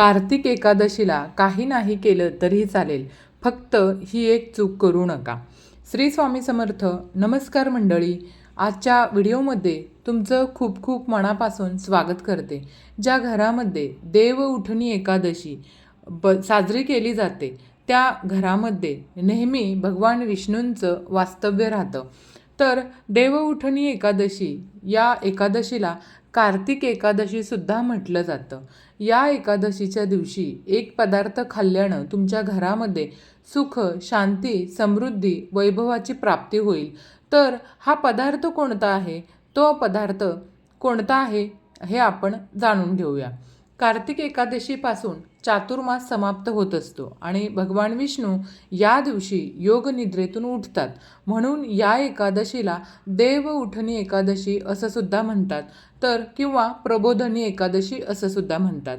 कार्तिक एकादशीला काही नाही केलं तरी चालेल. फक्त ही एक चूक करू नका. श्री स्वामी समर्थ नमस्कार मंडळी. आजच्या व्हिडिओमध्ये तुमचं खूप खूप मनापासून स्वागत करते. ज्या घरामध्ये देव उठणी एकादशी ब साजरी केली जाते त्या घरामध्ये नेहमी भगवान विष्णूंचं वास्तव्य राहतं. तर देवउठणी एकादशी या एकादशीला कार्तिक एकादशीसुद्धा म्हटलं जातं. या एकादशीच्या दिवशी एक पदार्थ खाल्ल्यानं तुमच्या घरामध्ये सुख शांती समृद्धी वैभवाची प्राप्ती होईल. तर हा पदार्थ कोणता आहे? तो पदार्थ कोणता आहे हे आपण जाणून घेऊया. कार्तिक एकादशीपासून चातुर्मास समाप्त होत असतो आणि भगवान विष्णू या दिवशी योगनिद्रेतून उठतात. म्हणून या एकादशीला देव उठणी एकादशी असं सुद्धा म्हणतात. तर किंवा प्रबोधनी एकादशी असं सुद्धा म्हणतात.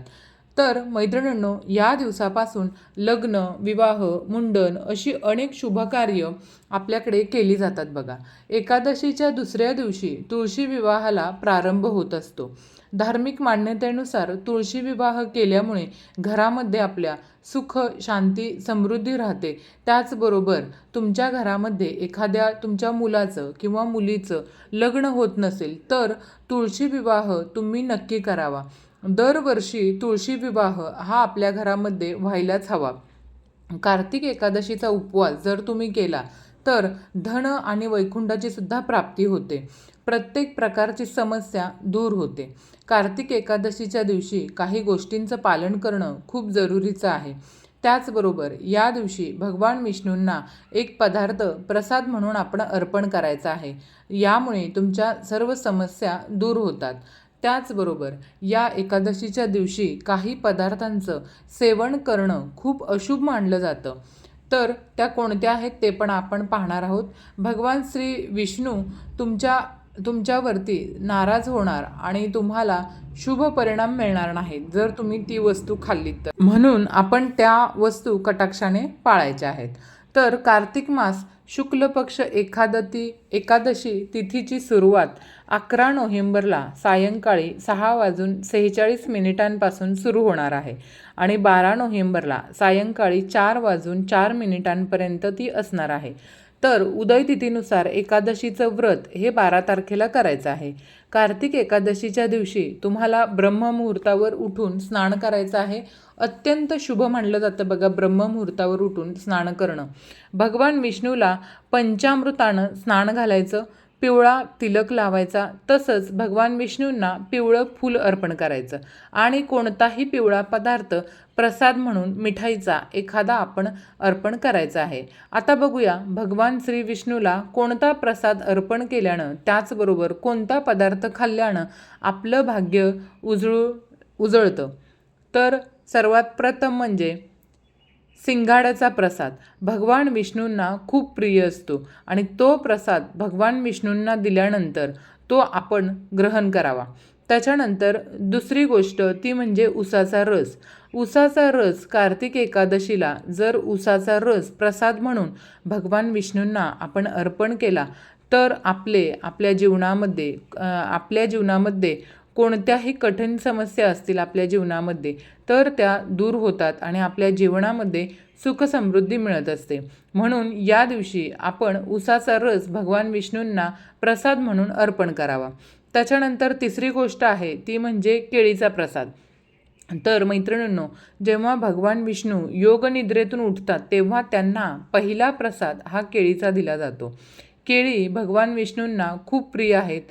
तर मैत्रिणींनो या दिवसापासून लग्न विवाह मुंडन अशी अनेक शुभकार्य आपल्याकडे केली जातात बघा. एकादशीच्या दुसऱ्या दिवशी तुळशी विवाहाला प्रारंभ होत असतो. धार्मिक मान्यतेनुसार तुळशी विवाह केल्यामुळे घरामध्ये आपल्या सुख शांती समृद्धी राहते. त्याचबरोबर तुमच्या घरामध्ये एखाद्या तुमच्या मुलाचं किंवा मुलीचं लग्न होत नसेल तर तुळशी विवाह तुम्ही नक्की करावा. दरवर्षी तुळशी विवाह हा आपल्या घरामध्ये व्हायलाच हवा. कार्तिक एकादशीचा उपवास जर तुम्ही केला तर धन आणि वैकुंठाची सुद्धा प्राप्ती होते. प्रत्येक प्रकारची समस्या दूर होते. कार्तिक एकादशीच्या दिवशी काही गोष्टींचं पालन करणं खूप जरुरीचं आहे. त्याचबरोबर या दिवशी भगवान विष्णूंना एक पदार्थ प्रसाद म्हणून आपण अर्पण करायचा आहे. यामुळे तुमच्या सर्व समस्या दूर होतात. त्याचबरोबर या एकादशीच्या दिवशी काही पदार्थांचं सेवन करणं खूप अशुभ मानलं जातं. तर त्या कोणत्या आहेत ते पण आपण पाहणार आहोत. भगवान श्री विष्णू तुमच्या तुमच्यावरती नाराज होणार आणि तुम्हाला शुभ परिणाम मिळणार नाहीत जर तुम्ही ती वस्तू खाल्लीत तर. म्हणून आपण त्या वस्तू कटाक्षाने पाळायच्या आहेत. तर कार्तिक मास शुक्ल पक्ष एकादशी तिथीची सुरुवात अकरा नोव्हेंबरला सायंकाळी सहा वाजून सेहेचाळीस मिनिटांपासून सुरू होणार आहे आणि बारा नोव्हेंबरला सायंकाळी चार वाजून चार मिनिटांपर्यंत ती असणार आहे. तर उदय तिथीनुसार एकादशीचं व्रत हे बारा तारखेला करायचं आहे. कार्तिक एकादशीच्या दिवशी तुम्हाला ब्रह्ममुहूर्तावर उठून स्नान करायचं आहे. अत्यंत शुभ मानलं जातं बघा ब्रह्ममुहूर्तावर उठून स्नान करणं. भगवान विष्णूला पंचामृतानं स्नान घालायचं पिवळा तिलक लावायचा तसंच भगवान विष्णूंना पिवळं फूल अर्पण करायचं. आणि कोणताही पिवळा पदार्थ प्रसाद म्हणून मिठाईचा एखादा आपण अर्पण करायचा आहे. आता बघूया भगवान श्री विष्णूला कोणता प्रसाद अर्पण केल्यानं त्याचबरोबर कोणता पदार्थ खाल्ल्यानं आपलं भाग्य उजळू उजळतं. तर सर्वात प्रथम म्हणजे सिंघाड्याचा प्रसाद. भगवान विष्णूंना खूप प्रिय असतो आणि तो प्रसाद भगवान विष्णूंना दिल्यानंतर तो आपण ग्रहण करावा. त्याच्यानंतर दुसरी गोष्ट ती म्हणजे उसाचा रस. उसाचा रस कार्तिक एकादशीला जर उसाचा रस प्रसाद म्हणून भगवान विष्णूंना आपण अर्पण केला तर आपले आपल्या जीवनामध्ये आपल्या जीवनामध्ये कोणत्याही कठीण समस्या असतील आपल्या जीवनामध्ये तर त्या दूर होतात आणि आपल्या जीवनामध्ये सुख समृद्धी मिळत असते. म्हणून या दिवशी आपण उसाचा रस भगवान विष्णूंना प्रसाद म्हणून अर्पण करावा. त्याच्यानंतर तिसरी गोष्ट आहे ती म्हणजे केळीचा प्रसाद. तर मैत्रिणींनो जेव्हा भगवान विष्णू योगनिद्रेतून उठतात तेव्हा त्यांना पहिला प्रसाद हा केळीचा दिला जातो. केळी भगवान विष्णूंना खूप प्रिय आहेत.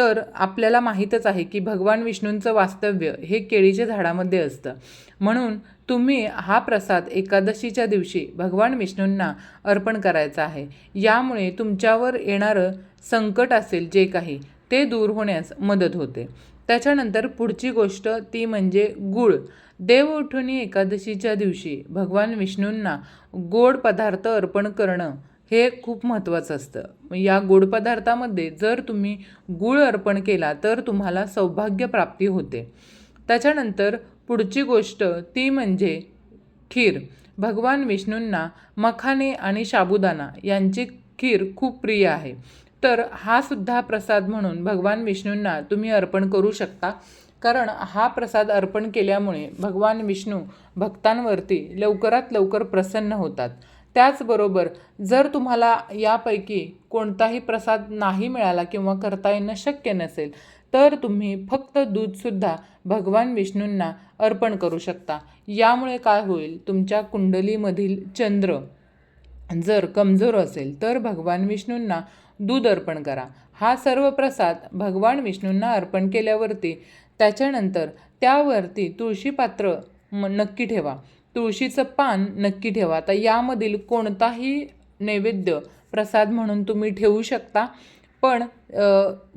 तर आपल्याला माहीतच आहे की भगवान विष्णूंचं वास्तव्य हे केळीच्या झाडामध्ये असतं. म्हणून तुम्ही हा प्रसाद एकादशीच्या दिवशी भगवान विष्णूंना अर्पण करायचा आहे. यामुळे तुमच्यावर येणारं संकट असेल जे काही ते दूर होण्यास मदत होते. त्याच्यानंतर पुढची गोष्ट ती म्हणजे गुळ. देवउठणी एकादशीच्या दिवशी भगवान विष्णूंना गोड पदार्थ अर्पण करणं हे खूप महत्त्वाचं असतं. या गोड पदार्थामध्ये जर तुम्ही गूळ अर्पण केला तर तुम्हाला सौभाग्य प्राप्ती होते. त्याच्यानंतर पुढची गोष्ट ती म्हणजे खीर. भगवान विष्णूंना मखाने आणि साबुदाणा यांची खीर खूप प्रिय आहे. तर हा सुद्धा प्रसाद म्हणून भगवान विष्णूंना तुम्ही अर्पण करू शकता. कारण हा प्रसाद अर्पण केल्यामुळे भगवान विष्णू भक्तांवरती लवकरात लवकर प्रसन्न होतात. त्याचबरोबर जर तुम्हाला यापैकी कोणताही प्रसाद नाही मिळाला किंवा करता येणं शक्य नसेल तर तुम्ही फक्त दूधसुद्धा भगवान विष्णूंना अर्पण करू शकता. यामुळे काय होईल? तुमच्या कुंडलीमधील चंद्र जर कमजोर असेल तर भगवान विष्णूंना दूध अर्पण करा. हा सर्व प्रसाद भगवान विष्णूंना अर्पण केल्यावरती त्याच्यानंतर त्यावरती तुळशी पात्र म नक्की ठेवा. तुळशीचं पान नक्की ठेवा. आता यामधील कोणताही नैवेद्य प्रसाद म्हणून तुम्ही ठेवू शकता. पण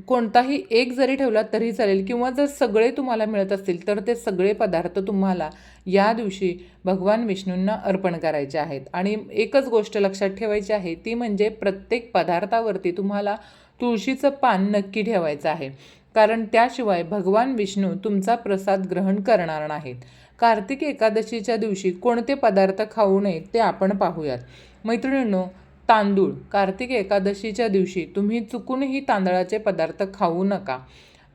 कोणताही एक जरी ठेवला तरी चालेल किंवा जर सगळे तुम्हाला मिळत असतील तर ते सगळे पदार्थ तुम्हाला या दिवशी भगवान विष्णूंना अर्पण करायचे आहेत. आणि एकच गोष्ट लक्षात ठेवायची आहे ती म्हणजे प्रत्येक पदार्थावरती तुम्हाला तुळशीचं पान नक्की ठेवायचं आहे. कारण त्याशिवाय भगवान विष्णू तुमचा प्रसाद ग्रहण करणार नाहीत. कार्तिक एकादशीच्या दिवशी कोणते पदार्थ खाऊ नयेत ते आपण पाहूयात. मैत्रिणींनो तांदूळ. कार्तिक एकादशीच्या दिवशी तुम्ही चुकूनही तांदळाचे पदार्थ खाऊ नका.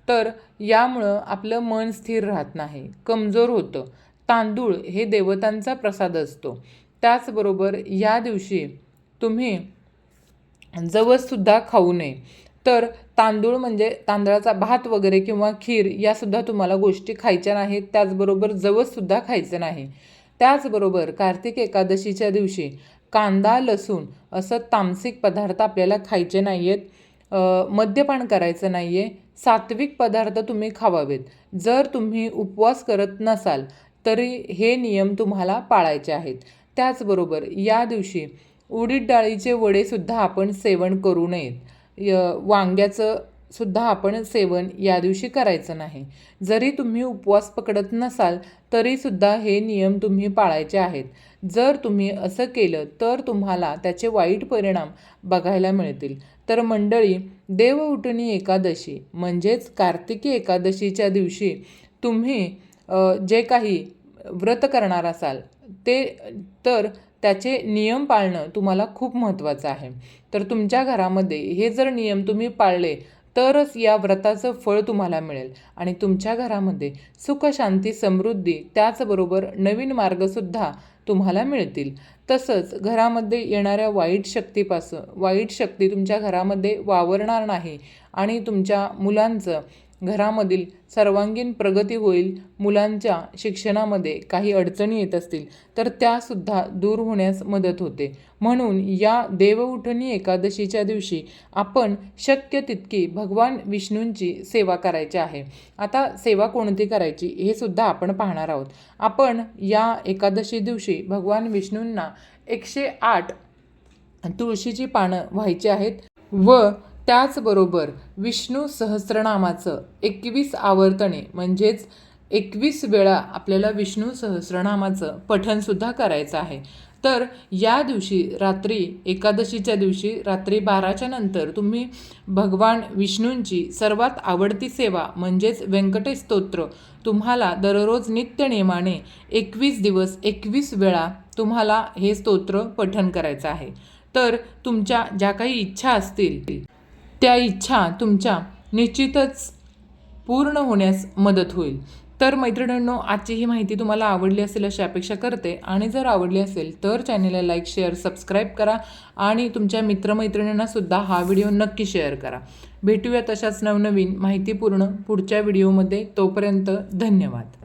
तर यामुळं आपलं मन स्थिर राहत नाही कमजोर होतं. तांदूळ हे देवतांचा प्रसाद असतो. त्याचबरोबर या दिवशी तुम्ही जवससुद्धा खाऊ नये. तर तांदूळ म्हणजे तांदळाचा भात वगैरे किंवा खीर यासुद्धा तुम्हाला गोष्टी खायच्या नाहीत त्याचबरोबर जवससुद्धा खायचं नाही. त्याचबरोबर कार्तिक एकादशीच्या दिवशी कांदा लसूण असं तामसिक पदार्थ आपल्याला खायचे नाही आहेत मद्यपान करायचं नाही आहे सात्विक पदार्थ तुम्ही खावावेत. जर तुम्ही उपवास करत नसाल तरी हे नियम तुम्हाला पाळायचे आहेत. त्याचबरोबर या दिवशी उडीद डाळीचे वडेसुद्धा आपण सेवन करू नयेत. य वांग्याचं सुद्धा आपण सेवन या दिवशी करायचं नाही. जरी तुम्ही उपवास पकडत नसाल तरीसुद्धा हे नियम तुम्ही पाळायचे आहेत. जर तुम्ही असं केलं तर तुम्हाला त्याचे वाईट परिणाम बघायला मिळतील. तर मंडळी देवउठणी एकादशी म्हणजेच कार्तिकी एकादशीच्या दिवशी तुम्ही जे काही व्रत करणार असाल ते तर त्याचे नियम पाळणं तुम्हाला खूप महत्त्वाचं आहे. तर तुमच्या घरामध्ये हे जर नियम तुम्ही पाळले तरच या व्रताचं फळ तुम्हाला मिळेल. आणि तुमच्या घरामध्ये सुख शांती समृद्धी त्याचबरोबर नवीन मार्गसुद्धा तुम्हाला मिळतील. तसंच घरामध्ये येणाऱ्या वाईट शक्तीपासून वाईट शक्ती तुमच्या घरामध्ये वावरणार नाही आणि तुमच्या मुलांचं घरामधील सर्वांगीण प्रगती होईल मुलांच्या शिक्षणामध्ये काही अडचणी येत असतील तर त्यासुद्धा दूर होण्यास मदत होते. म्हणून या देवउठणी एकादशीच्या दिवशी आपण शक्य तितकी भगवान विष्णूंची सेवा करायची आहे. आता सेवा कोणती करायची हे सुद्धा आपण पाहणार आहोत. आपण या एकादशी दिवशी भगवान विष्णूंना एकशे आठ तुळशीची पानं व्हायची आहेत व त्याचबरोबर विष्णू सहस्रनामाचं एकवीस आवर्तने म्हणजेच एकवीस वेळा आपल्याला विष्णू सहस्रनामाचं पठणसुद्धा करायचं आहे. तर या दिवशी रात्री एकादशीच्या दिवशी रात्री बाराच्या नंतर तुम्ही भगवान विष्णूंची सर्वात आवडती सेवा म्हणजेच व्यंकटेश स्तोत्र तुम्हाला दररोज नित्यनियमाने एकवीस दिवस एकवीस वेळा तुम्हाला हे स्तोत्र पठण करायचं आहे. तर तुमच्या ज्या काही इच्छा असतील त्या इच्छा तुमच्या निश्चितच पूर्ण होण्यास मदत होईल. तर मैत्रिणींनो आजची ही माहिती तुम्हाला आवडली असेल अशी अपेक्षा करते. आणि जर आवडली असेल तर चॅनेलला लाईक शेअर सबस्क्राईब करा. आणि तुमच्या मित्रमैत्रिणींनासुद्धा हा व्हिडिओ नक्की शेअर करा. भेटूया तशाच नवनवीन माहितीपूर्ण पुढच्या व्हिडिओमध्ये. तोपर्यंत धन्यवाद.